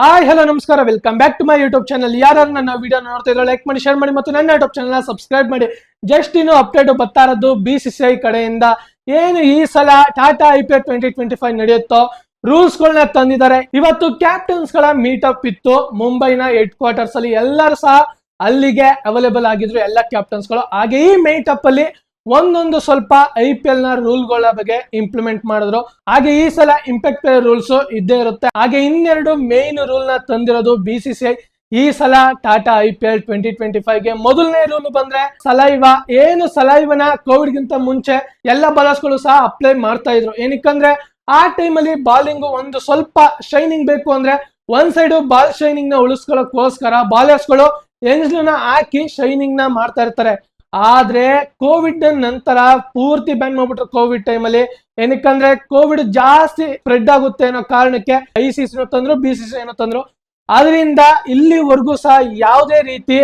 Hi hello ನಮಸ್ಕಾರ. Welcome back to my YouTube channel ಯಾರು ನನ್ನ ವಿಡಿಯೋ ನೋಡ್ತಾ ಇದ್ರೆ ಲೈಕ್ ಮಾಡಿ ಶೇರ್ ಮಾಡಿ ಮತ್ತು ನನ್ನ ಯೂಟ್ಯೂಬ್ ಚಾನಲ್ ಸಬ್ಸ್ಕ್ರೈಬ್ ಮಾಡಿ. ಜಸ್ಟ್ ಇನ್ನು ಅಪ್ಡೇಟ್ ಬರ್ತಾ ಇರೋದು ಬಿ ಸಿ ಸಿ ಐ ಕಡೆಯಿಂದ. ಏನು ಈ ಸಲ Tata I P L twenty twenty five ನಡೆಯುತ್ತೋ rules ಗಳನ್ನ ತಂದಿದ್ದಾರೆ. ಇವತ್ತು ಕ್ಯಾಪ್ಟನ್ಸ್ಗಳ ಮೀಟಪ್ ಇತ್ತು. ಮುಂಬೈನ ಹೆಡ್ ಕ್ವಾರ್ಟರ್ಸ್ ಅಲ್ಲಿ ಎಲ್ಲರೂ ಸಹ ಅಲ್ಲಿಗೆ ಅವೈಲೇಬಲ್ ಆಗಿದ್ರು. ಎಲ್ಲ ಕ್ಯಾಪ್ಟನ್ಸ್ಗಳು. ಹಾಗೆ ಈ ಮೀಟಪ್ ಅಲ್ಲಿ ಒಂದೊಂದು ಸ್ವಲ್ಪ ಐ ಪಿ ಎಲ್ನ ರೂಲ್ಗಳ ಬಗ್ಗೆ ಇಂಪ್ಲಿಮೆಂಟ್ ಮಾಡಿದ್ರು. ಹಾಗೆ ಈ ಸಲ ಇಂಪ್ಯಾಕ್ಟ್ ರೂಲ್ಸ್ ಇದ್ದೇ ಇರುತ್ತೆ. ಹಾಗೆ ಇನ್ನೆರಡು ಮೇನ್ ರೂಲ್ನ ತಂದಿರೋದು ಬಿ ಸಿ ಸಿ ಐ ಈ ಸಲ Tata I P L twenty twenty ಫೈವ್ಗೆ ಮೊದಲನೇ ರೂಲ್ ಬಂದ್ರೆ ಸಲೈವ. ಏನು ಸಲೈವನ ಕೋವಿಡ್ ಗಿಂತ ಮುಂಚೆ ಎಲ್ಲ ಬಲರ್ಸ್ಗಳು ಸಹ ಅಪ್ಲೈ ಮಾಡ್ತಾ ಇದ್ರು. ಏನಕ್ಕಂದ್ರೆ ಆ ಟೈಮಲ್ಲಿ ಬಾಲಿಂಗ್ ಒಂದು ಸ್ವಲ್ಪ ಶೈನಿಂಗ್ ಬೇಕು ಅಂದ್ರೆ ಒಂದ್ ಸೈಡ್ ಬಾಲ್ ಶೈನಿಂಗ್ನ ಉಳಿಸ್ಕೊಳ್ಳೋಕೋಸ್ಕರ ಬಾಲರ್ಸ್ಗಳು ನ ಹಾಕಿ ಶೈನಿಂಗ್ನ ಮಾಡ್ತಾ ಇರ್ತಾರೆ. ಆದ್ರೆ ಕೋವಿಡ್ ನಂತರ ಪೂರ್ತಿ ಬ್ಯಾನ್ ಮಾಡ್ಬಿಟ್ರು ಕೋವಿಡ್ ಟೈಮಲ್ಲಿ ಏನಕ್ಕಂದ್ರೆ ಕೋವಿಡ್ ಜಾಸ್ತಿ ಸ್ಪ್ರೆಡ್ ಆಗುತ್ತೆ ಅನ್ನೋ ಕಾರಣಕ್ಕೆ ಐ ಸಿ ಸಿ ತಂದ್ರು ಬಿ ಸಿ ಸಿ ಏನೋ ತಂದ್ರು. ಅದರಿಂದ ಇಲ್ಲಿವರೆಗೂ ಸಹ ಯಾವುದೇ ರೀತಿ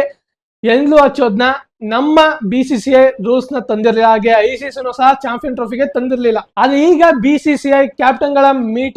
ಎಂದ್ಲು ಹಚ್ಚೋದ್ನ ನಮ್ಮ ಬಿ ಸಿ ಸಿ ಐ ರೂಲ್ಸ್ನ ತಂದಿರಲಿಲ್ಲ. ಹಾಗೆ ಐ ಸಿ ಸಿನೂ ಸಹ ಚಾಂಪಿಯನ್ ಟ್ರೋಫಿಗೆ ತಂದಿರಲಿಲ್ಲ. ಆದ್ರೆ ಈಗ ಬಿ ಸಿ ಸಿ ಐ ಕ್ಯಾಪ್ಟನ್ಗಳ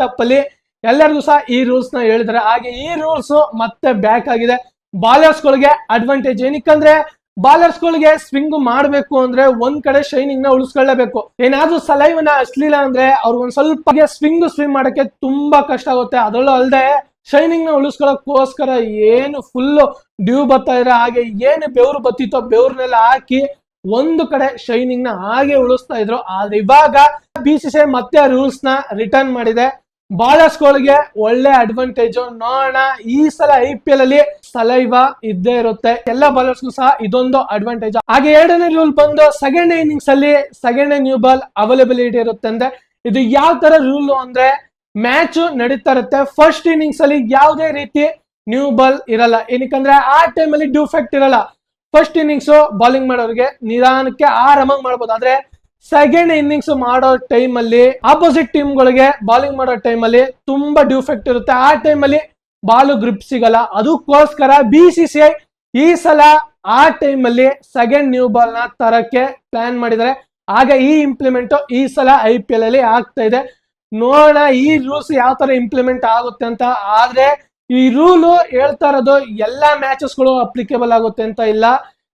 ಅಪ್ ಅಲ್ಲಿ ಎಲ್ಲರಿಗೂ ಸಹ ಈ ರೂಲ್ಸ್ನ ಹೇಳಿದ್ದಾರೆ. ಹಾಗೆ ಈ ರೂಲ್ಸ್ ಮತ್ತೆ ಬ್ಯಾಕ್ ಆಗಿದೆ. ಬಾಲರ್ಸ್ ಗಳಿಗೆ ಅಡ್ವಾಂಟೇಜ್ ಏನಕ್ಕಂದ್ರೆ ಬಾಲರ್ಸ್ ಗಳಿಗೆ ಸ್ವಿಂಗ್ ಮಾಡ್ಬೇಕು ಅಂದ್ರೆ ಒಂದ್ ಕಡೆ ಶೈನಿಂಗ್ನ ಉಳಿಸ್ಕೊಳ್ಳೇಬೇಕು. ಏನಾದ್ರೂ ಸಲೈವನ ಹಚ್ಲಿಲ್ಲ ಅಂದ್ರೆ ಅವ್ರಿಗೆ ಒಂದ್ ಸ್ವಲ್ಪ ಸ್ವಿಂಗ್ ಸ್ವಿಮ್ ಮಾಡಕ್ಕೆ ತುಂಬಾ ಕಷ್ಟ ಆಗುತ್ತೆ. ಅದರಲ್ಲೂ ಅಲ್ಲದೆ ಶೈನಿಂಗ್ನ ಉಳಿಸ್ಕೊಳ್ಳೋಕೋಸ್ಕರ ಏನು ಫುಲ್ ಡ್ಯೂ ಬರ್ತಾ ಇರೋ ಹಾಗೆ ಏನು ಬೆವರು ಬತ್ತಿತ್ತೋ ಬೆವ್ರನ್ನೆಲ್ಲ ಹಾಕಿ ಒಂದು ಕಡೆ ಶೈನಿಂಗ್ನ ಹಾಗೆ ಉಳಿಸ್ತಾ ಇದ್ರು. ಆದ್ರೆ ಇವಾಗ ಬಿ ಸಿ ಸಿ ಮತ್ತೆ ರೂಲ್ಸ್ನ ರಿಟರ್ನ್ ಮಾಡಿದೆ. ಬಾಲರ್ಸ್ ಗಳಿಗೆ ಒಳ್ಳೆ ಅಡ್ವಾಂಟೇಜ್ ನೋಡೋಣ ಈ ಸಲ ಐ ಪಿ ಎಲ್ ಅಲ್ಲಿ ಸಲೈವ ಇದ್ದೇ ಇರುತ್ತೆ. ಎಲ್ಲ ಬಾಲರ್ಸ್ಗೂ ಸಹ ಇದೊಂದು ಅಡ್ವಾಂಟೇಜ್ ಹಾಗೆ ಎರಡನೇ ರೂಲ್ ಬಂದು ಸೆಕೆಂಡ್ ಇನ್ನಿಂಗ್ಸ್ ಅಲ್ಲಿ ಸೆಕೆಂಡ್ ನ್ಯೂ ಬಾಲ್ ಅವೈಲೇಬಿಲಿಟಿ ಇರುತ್ತೆ ಅಂದ್ರೆ ಇದು ಯಾವ ತರ ರೂಲ್ ಅಂದ್ರೆ ಮ್ಯಾಚ್ ನಡೀತಾ ಇರುತ್ತೆ. ಫಸ್ಟ್ ಇನ್ನಿಂಗ್ಸ್ ಅಲ್ಲಿ ಯಾವುದೇ ರೀತಿ ನ್ಯೂ ಬಾಲ್ ಇರಲ್ಲ. ಏನಕ್ಕಂದ್ರೆ ಆ ಟೈಮ್ ಅಲ್ಲಿ ಡ್ಯೂಫೆಕ್ಟ್ ಇರಲ್ಲ. ಫಸ್ಟ್ ಇನ್ನಿಂಗ್ಸ್ ಬಾಲಿಂಗ್ ಮಾಡೋರಿಗೆ ನಿಧಾನಕ್ಕೆ ಆರಾಮಾಗಿ ಮಾಡ್ಬೋದು. ಆದ್ರೆ ಸೆಕೆಂಡ್ ಇನ್ನಿಂಗ್ಸ್ ಮಾಡೋ ಟೈಮ್ ಅಲ್ಲಿ ಆಪೋಸಿಟ್ ಟೀಮ್ ಗಳಿಗೆ ಬಾಲಿಂಗ್ ಮಾಡೋ ಟೈಮ್ ಅಲ್ಲಿ ತುಂಬಾ ಡ್ಯೂಫೆಕ್ಟ್ ಇರುತ್ತೆ. ಆ ಟೈಮ್ ಅಲ್ಲಿ ಬಾಲು ಗ್ರಿಪ್ ಸಿಗಲ್ಲ. ಅದಕ್ಕೋಸ್ಕರ ಬಿ ಸಿ ಸಿ ಐ ಈ ಸಲ ಆ ಟೈಮ್ ಅಲ್ಲಿ ಸೆಕೆಂಡ್ ನ್ಯೂ ಬಾಲ್ನ ತರಕ್ಕೆ ಪ್ಲಾನ್ ಮಾಡಿದ್ದಾರೆ. ಆಗ ಈ ಇಂಪ್ಲಿಮೆಂಟ್ ಈ ಸಲ ಐ ಪಿ ಎಲ್ ಅಲ್ಲಿ ಆಗ್ತಾ ಇದೆ. ನೋಡೋಣ ಈ ರೂಲ್ಸ್ ಯಾವ ತರ ಇಂಪ್ಲಿಮೆಂಟ್ ಆಗುತ್ತೆ ಅಂತ. ಆದ್ರೆ ಈ ರೂಲ್ ಹೇಳ್ತಾ ಇರೋದು ಎಲ್ಲಾ ಮ್ಯಾಚಸ್ಗಳು ಅಪ್ಲಿಕೇಬಲ್ ಆಗುತ್ತೆ ಅಂತ ಇಲ್ಲ.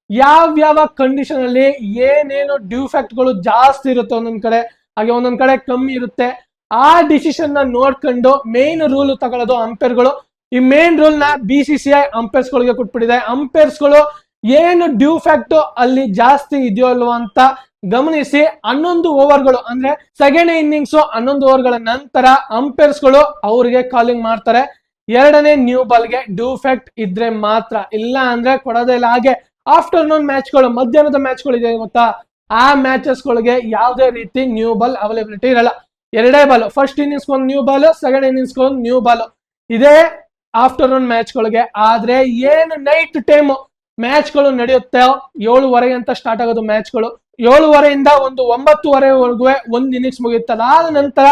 ಯಾವ್ಯಾವ ಕಂಡೀಷನ್ ಅಲ್ಲಿ ಏನೇನು ಡ್ಯೂಫೆಕ್ಟ್ಗಳು ಜಾಸ್ತಿ ಇರುತ್ತೆ ಒಂದೊಂದ್ ಕಡೆ, ಹಾಗೆ ಒಂದೊಂದ್ ಕಡೆ ಕಮ್ಮಿ ಇರುತ್ತೆ, ಆ ಡಿಸಿಷನ್ನ ನೋಡ್ಕೊಂಡು ಮೇನ್ ರೂಲ್ ತಗೊಳ್ಳೋದು ಅಂಪೈರ್ಗಳು ಈ ಮೇನ್ ರೂಲ್ನ ಬಿ ಸಿ ಸಿ ಐ ಅಂಪೈರ್ಸ್ಗಳಿಗೆ ಕೊಟ್ಬಿಟ್ಟಿದೆ. ಅಂಪೈರ್ಸ್ಗಳು ಏನು ಡ್ಯೂಫ್ಯಾಕ್ಟ್ ಅಲ್ಲಿ ಜಾಸ್ತಿ ಇದೆಯೋ ಅಲ್ವಾ ಅಂತ ಗಮನಿಸಿ, ಹನ್ನೊಂದು ಓವರ್ಗಳು ಅಂದ್ರೆ ಸೆಕೆಂಡ್ ಇನ್ನಿಂಗ್ಸ್ ಹನ್ನೊಂದು ಓವರ್ಗಳ ನಂತರ ಅಂಪೈರ್ಸ್ಗಳು ಅವರಿಗೆ ಕಾಲಿಂಗ್ ಮಾಡ್ತಾರೆ. ಎರಡನೇ ನ್ಯೂ ಬಾಲ್ಗೆ ಡ್ಯೂಫೆಕ್ಟ್ ಇದ್ರೆ ಮಾತ್ರ, ಇಲ್ಲ ಅಂದ್ರೆ ಕೊಡೋದೇ ಇಲ್ಲ. ಹಾಗೆ ಆಫ್ಟರ್ನೂನ್ ಮ್ಯಾಚ್ಗಳು, ಮಧ್ಯಾಹ್ನದ ಮ್ಯಾಚ್ಗಳಿದೆ ಗೊತ್ತಾ? ಆ ಮ್ಯಾಚಸ್ಗಳಿಗೆ ಯಾವುದೇ ರೀತಿ ನ್ಯೂ ಬಾಲ್ ಅವೈಲಬಿಲಿಟಿ ಇರಲ್ಲ. ಎರಡೇ ಬಾಲ್ ಫಸ್ಟ್ ಇನ್ನಿಂಗ್ಸ್ ಒಂದು ನ್ಯೂ ಬಾಲ್ ಸೆಕೆಂಡ್ ಇನ್ನಿಂಗ್ಸ್ ಒಂದು ನ್ಯೂ ಬಾಲ್ ಇದೇ ಆಫ್ಟರ್ನೂನ್ ಮ್ಯಾಚ್ಗಳಿಗೆ. ಆದ್ರೆ ಏನು ನೈಟ್ ಟೈಮ್ ಮ್ಯಾಚ್ಗಳು ನಡೆಯುತ್ತೆ, ಏಳುವರೆ ಅಂತ ಸ್ಟಾರ್ಟ್ ಆಗೋದು ಮ್ಯಾಚ್ಗಳು. ಏಳುವರೆಯಿಂದ ಒಂದು ಒಂಬತ್ತುವರೆವರೆಗೂ ಒಂದು ಇನ್ನಿಂಗ್ಸ್ ಮುಗಿಯುತ್ತಲ್ಲ. ಅದಾದ ನಂತರ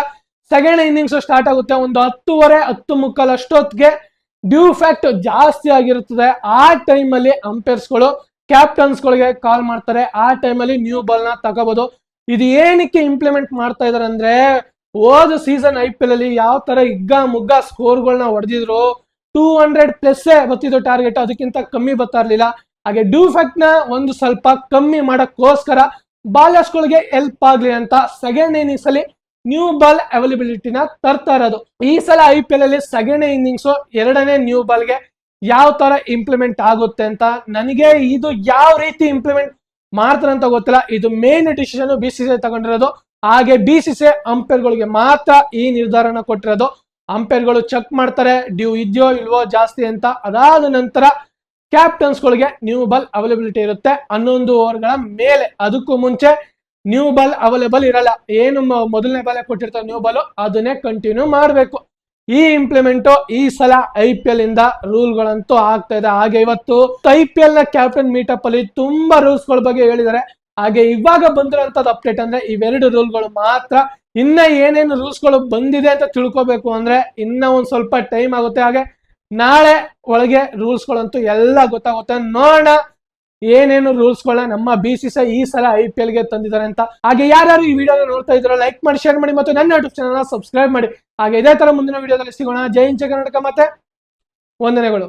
ಸೆಕೆಂಡ್ ಇನ್ನಿಂಗ್ಸ್ ಸ್ಟಾರ್ಟ್ ಆಗುತ್ತೆ. ಒಂದು ಹತ್ತುವರೆ, ಹತ್ತು ಮುಕ್ಕಾಲ್ ಅಷ್ಟೊತ್ತಿಗೆ ಡ್ಯೂ ಫ್ಯಾಕ್ಟ್ ಜಾಸ್ತಿ ಆಗಿರುತ್ತದೆ. ಆ ಟೈಮಲ್ಲಿ ಅಂಪೈರ್ಸ್ಗಳು, ಕ್ಯಾಪ್ಟನ್ಸ್ಗಳಿಗೆ ಕಾಲ್ ಮಾಡ್ತಾರೆ. ಆ ಟೈಮಲ್ಲಿ ನ್ಯೂ ಬಾಲ್ನ ತಗೋಬಹುದು ಇದು ಏನಕ್ಕೆ ಇಂಪ್ಲಿಮೆಂಟ್ ಮಾಡ್ತಾ ಇದಾರೆ ಅಂದ್ರೆ, ಹೋದ ಸೀಸನ್ ಐ ಪಿ ಎಲ್ ಅಲ್ಲಿ ಯಾವ ತರ ಇಗ್ಗ ಮುಗ್ಗ ಸ್ಕೋರ್ಗಳನ್ನ ಹೊಡೆದಿದ್ರು ಟೂ ಹಂಡ್ರೆಡ್ ಪ್ಲಸ್ ಬರ್ತಿದ್ರು ಟಾರ್ಗೆಟ್ ಅದಕ್ಕಿಂತ ಕಮ್ಮಿ ಬರ್ತಾ ಇರ್ಲಿಲ್ಲ. ಹಾಗೆ ಡ್ಯೂ ಫ್ಯಾಕ್ಟ್ನ ಒಂದು ಸ್ವಲ್ಪ ಕಮ್ಮಿ ಮಾಡಕ್ಕೋಸ್ಕರ ಬಾಲರ್ಸ್ಗಳಿಗೆ ಹೆಲ್ಪ್ ಆಗ್ಲಿ ಅಂತ ಸೆಕೆಂಡ್ ಇನ್ನಿಂಗ್ಸ್ ಅಲ್ಲಿ ನ್ಯೂ ಬಾಲ್ ಅವೈಲಬಿಲಿಟಿನ ತರ್ತಾ ಇರೋದು. ಈ ಸಲ ಐ ಪಿ ಎಲ್ ಅಲ್ಲಿ ಸೆಕೆಂಡ್ ಇನ್ನಿಂಗ್ಸ್ ಎರಡನೇ ನ್ಯೂ ಬಾಲ್ಗೆ ಯಾವ ತರ ಇಂಪ್ಲಿಮೆಂಟ್ ಆಗುತ್ತೆ ಅಂತ ನನಗೆ ಇದು ಯಾವ ರೀತಿ ಇಂಪ್ಲಿಮೆಂಟ್ ಮಾಡ್ತಾರೆ ಅಂತ ಗೊತ್ತಿಲ್ಲ. ಇದು main decision B C C ತಗೊಂಡಿರೋದು. ಹಾಗೆ ಬಿ ಸಿ ಸಿ ಅಂಪೈರ್ಗಳಿಗೆ ಮಾತ್ರ ಈ ನಿರ್ಧಾರನ ಕೊಟ್ಟಿರೋದು. ಅಂಪೈರ್ಗಳು ಚೆಕ್ ಮಾಡ್ತಾರೆ ಡ್ಯೂ ಇದೆಯೋ ಇಲ್ವೋ ಜಾಸ್ತಿ ಅಂತ. ಅದಾದ ನಂತರ ಕ್ಯಾಪ್ಟನ್ಸ್ಗಳಿಗೆ ನ್ಯೂ ಬಾಲ್ ಅವೈಲಬಿಲಿಟಿ ಇರುತ್ತೆ. ಹನ್ನೊಂದು ಓವರ್ಗಳ ಮೇಲೆ. ಅದಕ್ಕೂ ಮುಂಚೆ ನ್ಯೂ ಬಾಲ್ ಅವೈಲೇಬಲ್ ಇರಲ್ಲ. ಏನು ಮೊದಲನೇ ಬಾಲ್ ಕೊಟ್ಟಿರ್ತಾರೆ ನ್ಯೂ ಬಾಲ್ ಅದನ್ನೇ ಕಂಟಿನ್ಯೂ ಮಾಡಬೇಕು. ಈ ಇಂಪ್ಲಿಮೆಂಟ್ ಈ ಸಲ ಐ ಪಿ ಎಲ್ ಇಂದ ರೂಲ್ ಗಳಂತೂ ಆಗ್ತಾ ಇದೆ. ಹಾಗೆ ಇವತ್ತು ಐ ಪಿ ಎಲ್ನ ಕ್ಯಾಪ್ಟನ್ ಮೀಟಪ್ ಅಲ್ಲಿ ತುಂಬಾ ರೂಲ್ಸ್ಗಳ ಬಗ್ಗೆ ಹೇಳಿದ್ದಾರೆ. ಹಾಗೆ ಇವಾಗ ಬಂದಿರೋಂಥದ್ದು ಅಪ್ಡೇಟ್ ಅಂದ್ರೆ ಇವೆರಡು ರೂಲ್ಗಳು ಮಾತ್ರ. ಇನ್ನ ಏನೇನು ರೂಲ್ಸ್ಗಳು ಬಂದಿದೆ ಅಂತ ತಿಳ್ಕೊಬೇಕು ಅಂದ್ರೆ ಇನ್ನ ಒಂದ್ ಸ್ವಲ್ಪ ಟೈಮ್ ಆಗುತ್ತೆ. ಹಾಗೆ ನಾಳೆ ಒಳಗೆ ರೂಲ್ಸ್ ಗಳಂತೂ ಎಲ್ಲ ಗೊತ್ತಾಗುತ್ತೆ. ನೋಡೋಣ. ಏನೇನು ರೂಲ್ಸ್ ಗಳನ್ನ ನಮ್ಮ ಬಿ ಸಿ ಸಿ ಈ ಸಲ ಐ ಪಿ ಎಲ್ಗೆ ತಂದಿದ್ದಾರೆ ಅಂತ. ಹಾಗೆ ಯಾರು ಈ ವಿಡಿಯೋ ನೋಡ್ತಾ ಇದ್ರು ಲೈಕ್ ಮಾಡಿ ಶೇರ್ ಮಾಡಿ ಮತ್ತು ನನ್ನ ಯೂಟ್ಯೂಬ್ ಚಾನಲ್ ಸಬ್ಸ್ಕ್ರೈಬ್ ಮಾಡಿ. ಹಾಗೆ ಇದೇ ತರ ಮುಂದಿನ ವಿಡಿಯೋದಲ್ಲಿ ಸಿಗೋಣ. ಜೈ ಹಿಂದ್ ಕರ್ನಾಟಕ. ಮತ್ತೆ ವಂದನೆಗಳು.